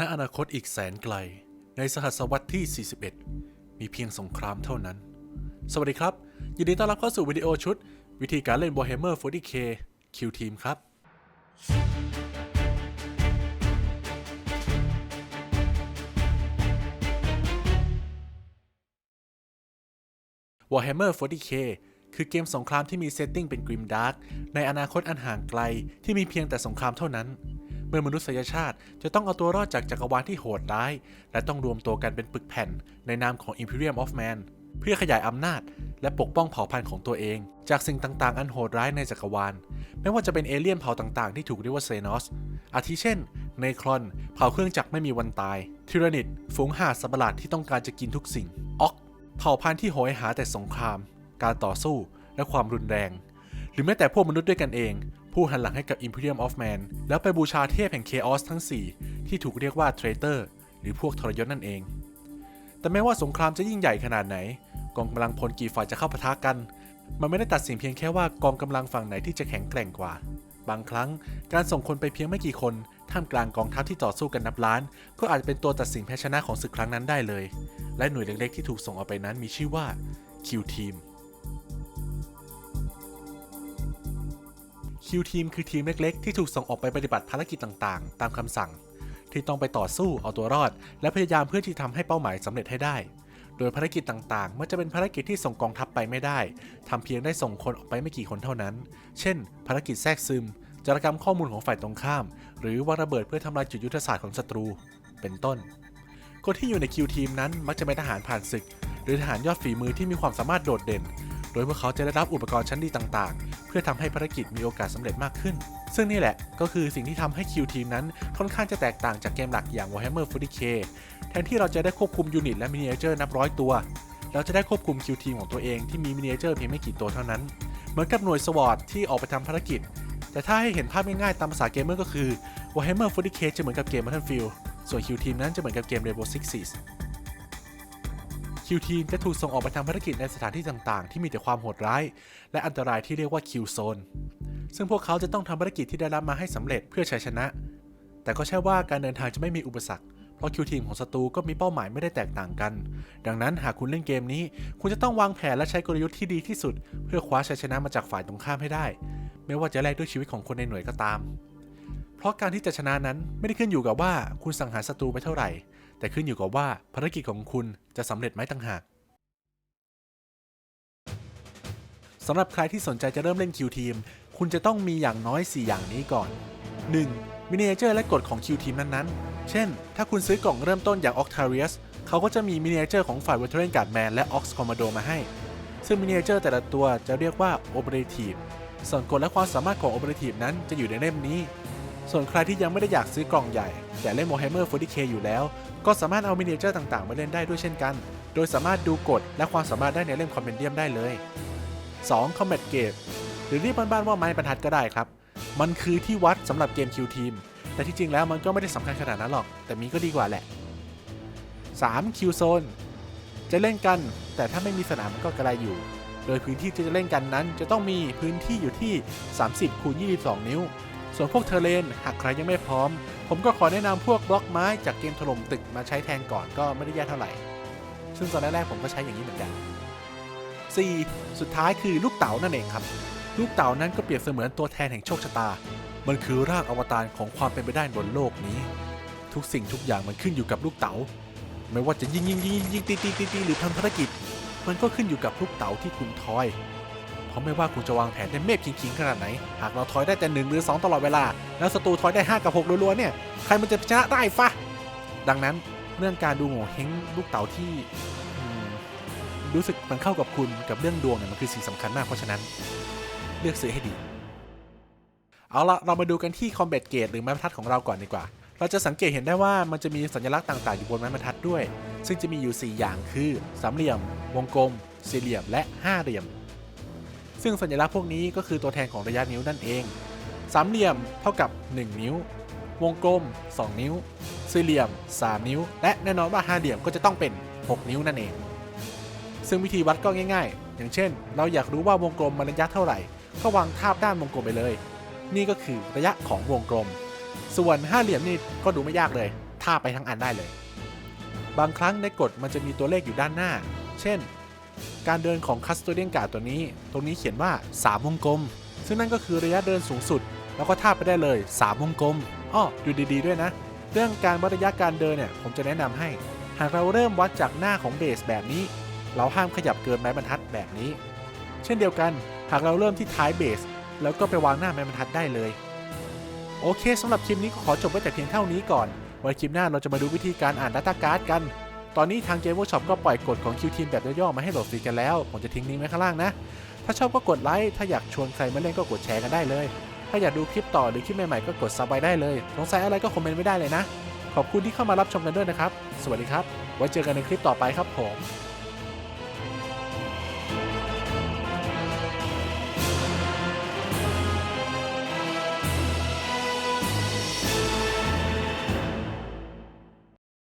ณอนาคตอีกแสนไกล ในสหัสวรรษที่ 41 มีเพียงสงครามเท่านั้น สวัสดีครับ ยินดีต้อนรับเข้าสู่วิดีโอชุด วิธีการเล่น Warhammer 40k Q Team ครับ Warhammer 40k คือเกมสงครามที่มีเซตติ้งเป็น Grim Dark ในอนาคตอันห่างไกลที่มีเพียงแต่สงครามเท่านั้น มื่อมนุษยชาติจะต้องเอาตัวรอดจากจักรวาลที่โหดร้าย และต้องรวมตัวกันเป็นปึกแผ่น ในนามของ Imperium of Man เพื่อขยายอำนาจ และปกป้องเผ่าพันธุ์ของตัวเอง จากสิ่งต่างๆ อันโหดร้ายในจักรวาล ไม่ว่าจะเป็นเอเลี่ยนเผ่าต่างๆ ที่ถูกเรียกว่าเซนอส อาทิเช่น เนครอน เผ่าเครื่องจักรไม่มีวันตาย ทิรานิดฝูงห่าสัตว์ประหลาดที่ต้องการจะกินทุกสิ่ง ออก เผ่าพันธุ์ที่โหยหาแต่สงคราม การต่อสู้ และความรุนแรง หรือแม้แต่พวกมนุษย์ด้วยกันเอง ผู้หันหลังให้กับ Imperium of Man แล้วไปบูชาเทพแห่ง Chaos ทั้ง 4 ที่ถูกเรียกว่า Traitor หรือพวกทรยศนั่นเอง แต่แม้ว่าสงครามจะยิ่งใหญ่ขนาดไหน กองกำลังพลกี่ฝ่ายจะเข้าปะทะกัน มันไม่ได้ตัดสินเพียงแค่ว่ากองกำลังฝั่งไหนที่จะแข็งแกร่งกว่า บางครั้งการส่งคนไปเพียงไม่กี่คนท่ามกลางกองทัพที่ต่อสู้กันนับล้าน ก็อาจเป็นตัวตัดสินแพ้ชนะของศึกครั้งนั้นได้เลย และหน่วยเล็กๆที่ถูกส่งออกไปนั้นมีชื่อว่า Q Team Q Team คิวทีมคือทีมเล็กๆ ที่ถูกส่งออกไปปฏิบัติภารกิจต่างๆ ตามคำสั่ง ที่ต้องไปต่อสู้เอาตัวรอด และพยายามเพื่อที่ทำให้เป้าหมายสำเร็จให้ได้ โดยภารกิจต่างๆมันจะเป็นภารกิจที่ส่งกองทัพไปไม่ได้ทำเพียงได้ส่งคนออกไปไม่กี่คนเท่านั้น เช่น ภารกิจแทรกซึมจารกรรมข้อมูลของฝ่ายตรงข้าม หรือวางระเบิดเพื่อทำลายจุดยุทธศาสตร์ของศัตรู เป็นต้น คนที่อยู่ในคิวทีมนั้นมักจะเป็นทหารผ่านศึก หรือทหารยอดฝีมือที่มีความสามารถโดดเด่น โดยพวกเขาจะได้รับอุปกรณ์ชั้นดีต่างๆ เพื่อทำให้ภารกิจมีโอกาสสำเร็จมากขึ้น ซึ่งนี่แหละก็คือสิ่งที่ทำให้คิวทีมนั้นค่อนข้างจะแตกต่างจากเกมหลักอย่าง Warhammer 40k แทนที่เราจะได้ควบคุมยูนิตและมินิเจอร์นับร้อยตัว เราจะได้ควบคุมคิวทีมของตัวเองที่มีมินิเจอร์เพียงไม่กี่ตัวเท่านั้น เหมือนกับหน่วยสวอตที่ออกไปทำภารกิจ แต่ถ้าให้เห็นภาพง่ายๆตามภาษาเกมเมอร์ก็คือ Warhammer 40k จะเหมือนกับเกม Battlefield ส่วน Q Team นั้นจะเหมือนกับเกม Rainbow Six Siege Q Team จะถูกส่งออกไปทำภารกิจในสถานที่ต่างๆ ที่มีแต่ความโหดร้าย และอันตรายที่เรียกว่า Q Zone ซึ่งพวกเขาจะต้องทำภารกิจที่ได้รับมาให้สำเร็จเพื่อชัยชนะ แต่ก็ใช่ว่าการเดินทางจะไม่มีอุปสรรค เพราะ Q Team ของศัตรูก็มีเป้าหมายไม่ได้แตกต่างกัน ดังนั้นหากคุณเล่นเกมนี้ คุณจะต้องวางแผนและใช้กลยุทธ์ที่ดีที่สุด เพื่อคว้าชัยชนะมาจากฝ่ายตรงข้ามให้ได้ ไม่ว่าจะแลกด้วยชีวิตของคนในหน่วยก็ตาม เพราะการที่จะชนะนั้นไม่ได้ขึ้นอยู่กับว่าคุณสังหารศัตรูไปเท่าไหร่ แต่ขึ้นอยู่กับว่าภารกิจของคุณจะสำเร็จไหมต่างหากสำหรับใครที่สนใจจะเริ่มเล่น Q Team คุณจะต้องมีอย่างน้อย 4 อย่างนี้ก่อน 1. มินิเจอร์และกฎของ Q Team นั้นๆ เช่น ถ้าคุณซื้อกล่องเริ่มต้นอย่าง Octarius เขาก็จะมีมินิเจอร์ของฝ่าย Veteran Guardman และ Ox Commando มาให้ ซึ่งมินิเจอร์แต่ละตัวจะเรียกว่า Operative ส่วนกฎและความสามารถของ Operative นั้นจะอยู่ในเล่มนี้ ส่วนใครที่ยังไม่ได้อยากซื้อกล่องใหญ่ แต่เล่น Warhammer 40k อยู่แล้ว ก็สามารถเอามินิเจอร์ต่างๆ มาเล่นได้ด้วยเช่นกัน โดยสามารถดูกฎและความสามารถได้ในเล่มคอมเมนเดียมได้เลย 2. Combat Gauge หรือเรียกบ้านๆว่าไม้บรรทัดก็ได้ครับ มันคือที่วัดสำหรับเกม Q Team แต่ที่จริงแล้วมันก็ไม่ได้สำคัญขนาดนั้นหรอก แต่มีก็ดีกว่าแหละ 3. Q Zone จะเล่นกัน แต่ถ้าไม่มีสนามมันก็กระไรอยู่ โดยพื้นที่ที่จะเล่นกันนั้น จะต้องมีพื้นที่อยู่ที่ 30คูณ22 นิ้ว ส่วนพวกเทเลนหากใครยังไม่พร้อม ผมก็ขอแนะนำพวกบล็อกไม้จากเกมถล่มตึกมาใช้แทนก่อนก็ไม่ได้แย่เท่าไหร่ ซึ่งตอนแรกๆผมก็ใช้อย่างนี้เหมือนกัน 4. สุดท้ายคือลูกเต๋านั่นเองครับ ลูกเต๋านั้นก็เปรียบเสมือนตัวแทนแห่งโชคชะตา มันคือรากอวตารของความเป็นไปได้บนโลกนี้ ทุกสิ่งทุกอย่างมันขึ้นอยู่กับลูกเต๋า ไม่ว่าจะยิงยิงยิงยิงตีตีตีตีหรือทำภารกิจ มันก็ขึ้นอยู่กับลูกเต๋าที่คุณทอย ราะไม่ว่าคุณจะวางแผนได้เมฟคิงๆขนาดไหน หากเราทอยได้แต่หนึ่งหรือสองตลอดเวลา แล้วศัตรูทอยได้ 5 กับ6รัวๆเนี่ย ใครมันจะชนะได้ฟะ ดังนั้นเรื่องการดูโง่เฮงลูกเต๋าที่รู้สึกมันเข้ากับคุณกับเรื่องดวงเนี่ยมันคือสิ่งสำคัญมากเพราะฉะนั้น เลือกซื้อให้ดี เอาละเรามาดูกันที่ Combat Gate หรือไม้บรรทัดของเราก่อนดีกว่า เราจะสังเกตเห็นได้ว่ามันจะมีสัญลักษณ์ต่างๆ อยู่บนไม้บรรทัดด้วย ซึ่งจะมีอยู่ 4 อย่างคือสามเหลี่ยม วงกลม สี่เหลี่ยมและห้าเหลี่ยม ซึ่งสัญลักษณ์พวกนี้ก็คือตัวแทนของระยะนิ้วนั่นเอง สามเหลี่ยมเท่ากับ 1 นิ้ว วงกลม 2 นิ้ว สี่เหลี่ยม 3 นิ้ว และแน่นอนว่าห้าเหลี่ยมก็จะต้องเป็น 6 นิ้วนั่นเอง ซึ่งวิธีวัดก็ง่าย ๆ อย่างเช่น เราอยากรู้ว่าวงกลมมันระยะเท่าไหร่ ก็วางทาบด้านวงกลมไปเลย นี่ก็คือระยะของวงกลม ส่วนห้าเหลี่ยมนี่ก็ดูไม่ยากเลยท่าไปทั้งอันได้เลย บางครั้งในกฎมันจะมีตัวเลขอยู่ด้านหน้า เช่น การเดินของคัสโตเดียนการ์ดตัวนี้ ตรงนี้เขียนว่า 3 วงกลม ซึ่งนั่นก็คือระยะเดินสูงสุด แล้วก็ท่าไปได้เลย 3 วงกลมอ้อดูดีๆด้วยนะ เรื่องการวัดระยะการเดินเนี่ย ผมจะแนะนำให้ หากเราเริ่มวัดจากหน้าของเบสแบบนี้ เราห้ามขยับเกินไม้บรรทัดแบบนี้ เช่นเดียวกัน หากเราเริ่มที่ท้ายเบส แล้วก็ไปวางหน้าไม้บรรทัดได้เลย โอเคสำหรับคลิปนี้ก็ขอจบไว้แต่เพียงเท่านี้ก่อนไว้คลิปหน้าเราจะมาดูวิธีการอ่านดัต a การ์ดกัน ตอนนี้ทางเกม Workshop ก็ปล่อยกฎของ Qteam แบบย่อๆมาให้โหลดฟรีกันแล้ว ผมจะทิ้งลิงก์ไว้ข้างล่างนะ ถ้าชอบก็กดไลค์ ถ้าอยากชวนใครมาเล่นก็กดแชร์กันได้เลย ถ้าอยากดูคลิปต่อหรือคลิปใหม่ๆก็กดซับไว้ได้เลย สงสัยอะไรก็คอมเมนต์ไว้ได้เลยนะ ขอบคุณที่เข้ามารับชมกันด้วยนะครับ สวัสดีครับ ไว้เจอกันในคลิปต่อไปครับผม